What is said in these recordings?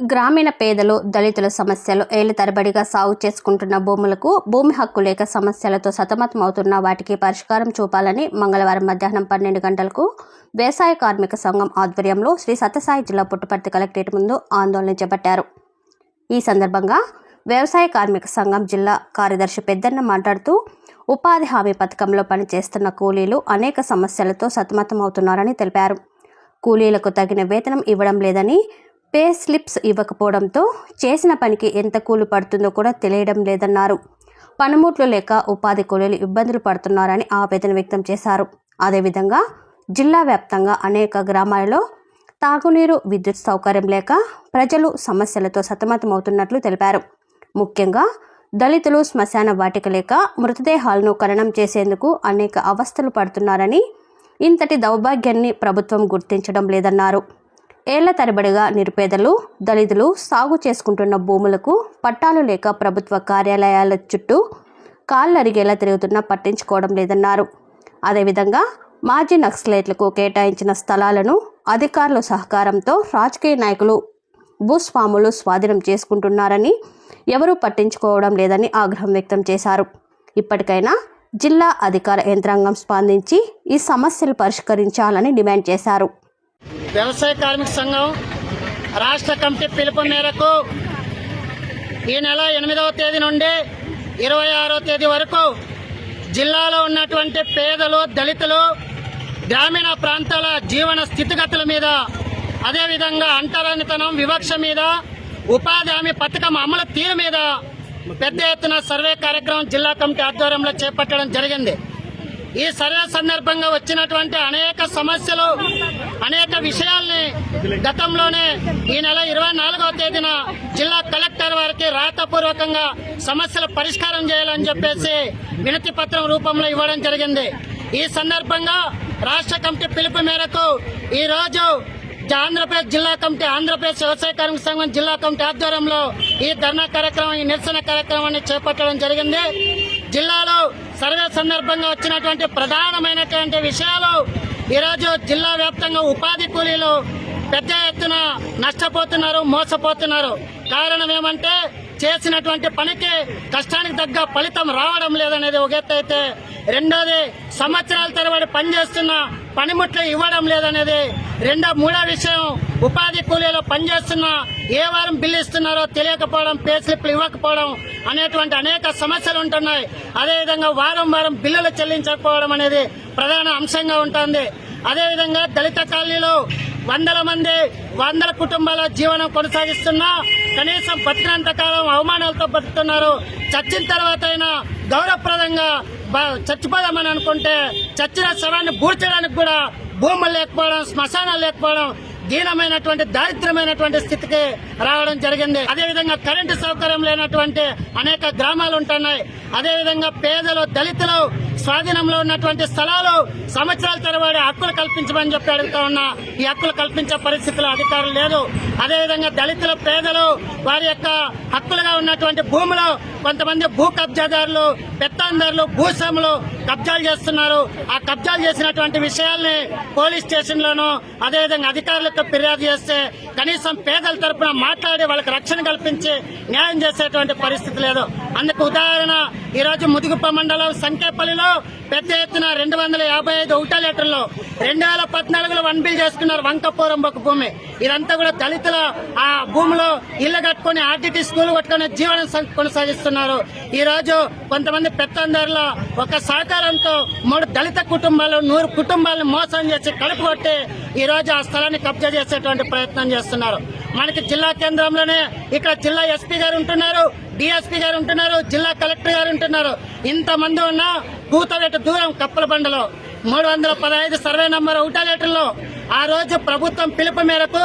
గ్రామీణ పేదలు దళితుల సమస్యలు ఏళ్ళ తరబడిగా సాగు చేసుకుంటున్న భూములకు భూమి హక్కు లేక సమస్యలతో సతమతమవుతున్న వాటికి పరిష్కారం చూపాలని మంగళవారం మధ్యాహ్నం పన్నెండు గంటలకు వ్యవసాయ కార్మిక సంఘం ఆధ్వర్యంలో శ్రీ సత్యసాయి జిల్లా పుట్టపర్తి కలెక్టరేట్ ముందు ఆందోళన చేపట్టారు. ఈ సందర్భంగా వ్యవసాయ కార్మిక సంఘం జిల్లా కార్యదర్శి పెద్దన్న మాట్లాడుతూ ఉపాధి హామీ పథకంలో పనిచేస్తున్న కూలీలు అనేక సమస్యలతో సతమతమవుతున్నారని తెలిపారు. కూలీలకు తగిన వేతనం ఇవ్వడం లేదని పే స్లిప్స్ ఇవ్వకపోవడంతో చేసిన పనికి ఎంత కూలి పడుతుందో కూడా తెలియడం లేదన్నారు. పనిముట్లు లేక ఉపాధి కూలీలు ఇబ్బందులు పడుతున్నారని ఆవేదన వ్యక్తం చేశారు. అదేవిధంగా జిల్లా వ్యాప్తంగా అనేక గ్రామాలలో తాగునీరు విద్యుత్ సౌకర్యం లేక ప్రజలు సమస్యలతో సతమతమవుతున్నట్లు తెలిపారు. ముఖ్యంగా దళితులు శ్మశాన వాటిక లేక మృతదేహాలను ఖననం చేసేందుకు అనేక అవస్థలు పడుతున్నారని ఇంతటి దౌర్భాగ్యాన్ని ప్రభుత్వం గుర్తించడం లేదన్నారు. ఏళ్ళ తరబడిగా నిరుపేదలు దళితులు సాగు చేసుకుంటున్న భూములకు పట్టాలు లేక ప్రభుత్వ కార్యాలయాల చుట్టూ కాళ్ళరిగేలా తిరుగుతున్నా పట్టించుకోవడం లేదన్నారు. అదేవిధంగా మాజీ నక్సలైట్లకు కేటాయించిన స్థలాలను అధికారుల సహకారంతో రాజకీయ నాయకులు భూస్వాములు స్వాధీనం చేసుకుంటున్నారని ఎవరూ పట్టించుకోవడం లేదని ఆగ్రహం వ్యక్తం చేశారు. ఇప్పటికైనా జిల్లా అధికార యంత్రాంగం స్పందించి ఈ సమస్యలు పరిష్కరించాలని డిమాండ్ చేశారు. వ్యవసాయ కార్మిక సంఘం రాష్ట్ర కమిటీ పిలుపు మేరకు ఈ నెల ఎనిమిదవ తేదీ నుండి ఇరవై ఆరో తేదీ వరకు జిల్లాలో ఉన్నటువంటి పేదలు దళితులు గ్రామీణ ప్రాంతాల జీవన స్థితిగతుల మీద అదేవిధంగా అంటరానితనం వివక్ష మీద ఉపాధి హామీ పథకం అమలు తీరు మీద పెద్ద ఎత్తున సర్వే కార్యక్రమం జిల్లా కమిటీ ఆధ్వర్యంలో చేపట్టడం జరిగింది. ఈ సర్వే సందర్భంగా వచ్చినటువంటి అనేక సమస్యలు అనేక విషయాల్ని గతంలోనే ఈ నెల ఇరవై నాలుగవ తేదీన జిల్లా కలెక్టర్ వారికి రాతపూర్వకంగా సమస్యల పరిష్కారం చేయాలని చెప్పేసి వినతి పత్రం రూపంలో ఇవ్వడం జరిగింది. ఈ సందర్భంగా రాష్ట్ర కమిటీ పిలుపు మేరకు ఈ రోజు ఆంధ్రప్రదేశ్ జిల్లా కమిటీ ఆంధ్రప్రదేశ్ వ్యవసాయ కార్మిక సంఘం జిల్లా కమిటీ ఆధ్వర్యంలో ఈ ధర్నా కార్యక్రమం ఈ నిరసన కార్యక్రమాన్ని చేపట్టడం జరిగింది. జిల్లాలో సర్వే సందర్భంగా వచ్చినటువంటి ప్రధానమైనటువంటి విషయాలు ఈరోజు జిల్లా వ్యాప్తంగా ఉపాధి కూలీలు పెద్ద ఎత్తున నష్టపోతున్నారు మోసపోతున్నారు. కారణం ఏమంటే చేసినటువంటి పనికి కష్టానికి తగ్గ ఫలితం రావడం లేదనేది ఒక ఎత్తు అయితే. రెండోది సంవత్సరాల తరబడి పనిచేస్తున్న పనిముట్లు ఇవ్వడం లేదనేది రెండో మూడో విషయం. ఉపాధి కూలీలో పనిచేస్తున్న ఏ వారం బిల్లు ఇస్తున్నారో తెలియకపోవడం పే స్లిప్లు ఇవ్వకపోవడం అనేటువంటి అనేక సమస్యలు ఉంటున్నాయి. అదేవిధంగా వారం వారం బిల్లులు చెల్లించకపోవడం అనేది ప్రధాన అంశంగా ఉంటుంది. అదేవిధంగా దళిత కాలనీలో వందల మంది వందల కుటుంబాల జీవనం కొనసాగిస్తున్నా కనీసం బతికినంత కాలం అవమానాలతో బతుకుతున్నారు. చచ్చిన తర్వాత అయినా గౌరవప్రదంగా చచ్చిపోదామని అనుకుంటే చచ్చిన శవాన్ని పూడ్చడానికి కూడా భూములు లేకపోవడం శ్మశానాలు లేకపోవడం దీనమైనటువంటి దారిద్రమైనటువంటి స్థితికి రావడం జరిగింది. అదేవిధంగా కరెంటు సౌకర్యం లేనటువంటి అనేక గ్రామాలు ఉంటున్నాయి. అదేవిధంగా పేదలు దళితులు స్వాధీనంలో ఉన్నటువంటి స్థలాలు సంవత్సరాల తరబడి హక్కులు కల్పించమని చెప్పి అడుగుతా ఉన్నా ఈ హక్కులు కల్పించే పరిస్థితిలో అధికారులు లేదు. అదేవిధంగా దళితులు పేదలు వారి యొక్క హక్కులుగా ఉన్నటువంటి భూములు కొంతమంది భూ కబ్జాదారులు పెత్తందారులు భూస్వాములు కబ్జాలు చేస్తున్నారు. ఆ కబ్జాలు చేసినటువంటి విషయాల్ని పోలీస్ స్టేషన్లోనూ అదేవిధంగా అధికారులకు ఫిర్యాదు చేస్తే కనీసం పేదల తరఫున మాట్లాడి వాళ్ళకి రక్షణ కల్పించి న్యాయం చేసేటువంటి పరిస్థితి లేదు. అందుకు ఉదాహరణ ఈ రోజు ముదుగుప్ప మండలం సంకేపల్లిలో పెద్ద ఎత్తున రెండు వందల యాభై ఐదు ఒకటో లీటర్లు రెండు వేల పద్నాలుగులో వన్ బిల్ చేసుకున్నారు వంకపురం ఒక భూమి. ఇదంతా కూడా దళితుల ఆ భూమిలో ఇల్లు కట్టుకుని ఆర్టీటీ స్కూల్ కట్టుకుని జీవనం కొనసాగిస్తున్నారు. ఈ రోజు కొంతమంది పెత్తందరిలో ఒక సహకారంతో మూడు దళిత కుటుంబాలు నూరు కుటుంబాలను మోసం చేసి కలుపుకొట్టి ఈ రోజు ఆ స్థలాన్ని కబ్జా చేసేటువంటి ప్రయత్నం చేస్తున్నారు. మనకి జిల్లా కేంద్రంలోనే ఇక్కడ జిల్లా ఎస్పీ గారు ఉంటున్నారు. డిఎస్పీ గారు ఉంటున్నారు జిల్లా కలెక్టర్ గారు ఉంటున్నారు. ఇంతమంది ఉన్న కూతవేట దూరం కప్పల బండలో. మూడు వందల పదహైదు సర్వే నంబర్ ఒకటో ఆ రోజు ప్రభుత్వం పిలుపు మేరకు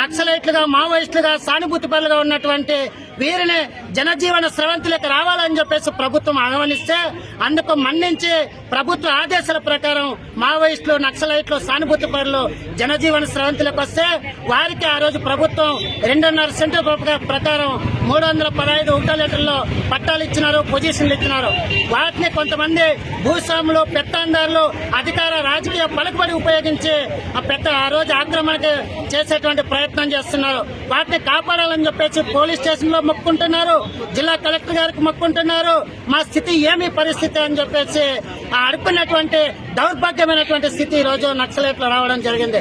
నక్సలైట్లుగా మావోయిస్టులుగా సానుభూతి పనులుగా ఉన్నటువంటి వీరిని జనజీవన స్రవంతులకు రావాలని చెప్పేసి ప్రభుత్వం ఆహ్వానిస్తే అందుకు మన్నించి ప్రభుత్వ ఆదేశాల ప్రకారం మావోయిస్టులు నక్సలైట్లు సానుభూతి పరులు జనజీవన స్రవంతులకు వస్తే వారికి ఆ రోజు ప్రభుత్వం రెండున్నర సెంటర్ ప్రకారం మూడు వందల పదహైదు ఒకటో పట్టాలు ఇచ్చినారు పొజిషన్లు ఇచ్చినారు. వాటిని కొంతమంది భూస్వాములు పెత్తాందారులు అధికార రాజకీయ పలుకుబడి ఉపయోగించి ఆ పెద్ద ఆ రోజు ఆక్రమణకి చేసేటువంటి ప్రయత్నం చేస్తున్నారు. వాటిని కాపాడాలని చెప్పేసి పోలీస్ స్టేషన్లో మొక్కుంటున్నారు జిల్లా కలెక్టర్ గారికి మొక్కుంటున్నారు. మా స్థితి ఏమి పరిస్థితి అని చెప్పేసి ఆ అడుపునటువంటి దౌర్భాగ్యమైనటువంటి స్థితి ఈరోజు రోజు నక్సలైట్లు రావడం జరిగింది.